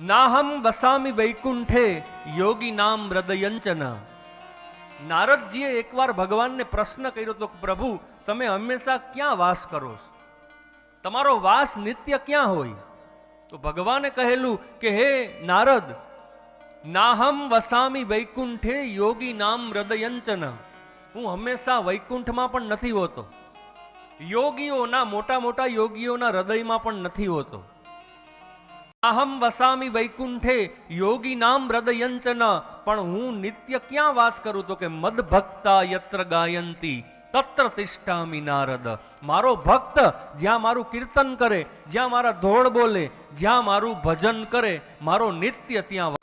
નાહમ વસામી વૈકુંઠે યોગી નામ હૃદયંચન. નારદજીએ એકવાર ભગવાનને પ્રશ્ન કર્યો તો પ્રભુ, તમે હંમેશા ક્યાં વાસ કરો તમારો વાસ નિત્ય ક્યાં હોય? તો ભગવાને કહેલું કે, હે નારદ, નાહમ વસામી વૈકુંઠે યોગી નામ હૃદયંચન. હું હંમેશા વૈકુંઠમાં પણ નથી હોતો. યોગીઓના, મોટા મોટા યોગીઓના હૃદયમાં પણ નથી હોતો. અહમ વસામી વૈકુંઠે યોગી નામ હૃદયંચન. પણ હું નિત્ય ક્યાં વાસ કરું તો કે મદ ભક્તા યત્ર ગાયંતી, તત્ર તિષ્ઠામી નારદ. મારો ભક્ત જ્યાં મારું કીર્તન કરે, જ્યાં મારા ધોળ બોલે, જ્યાં મારું ભજન કરે, મારો નિત્ય ત્યાં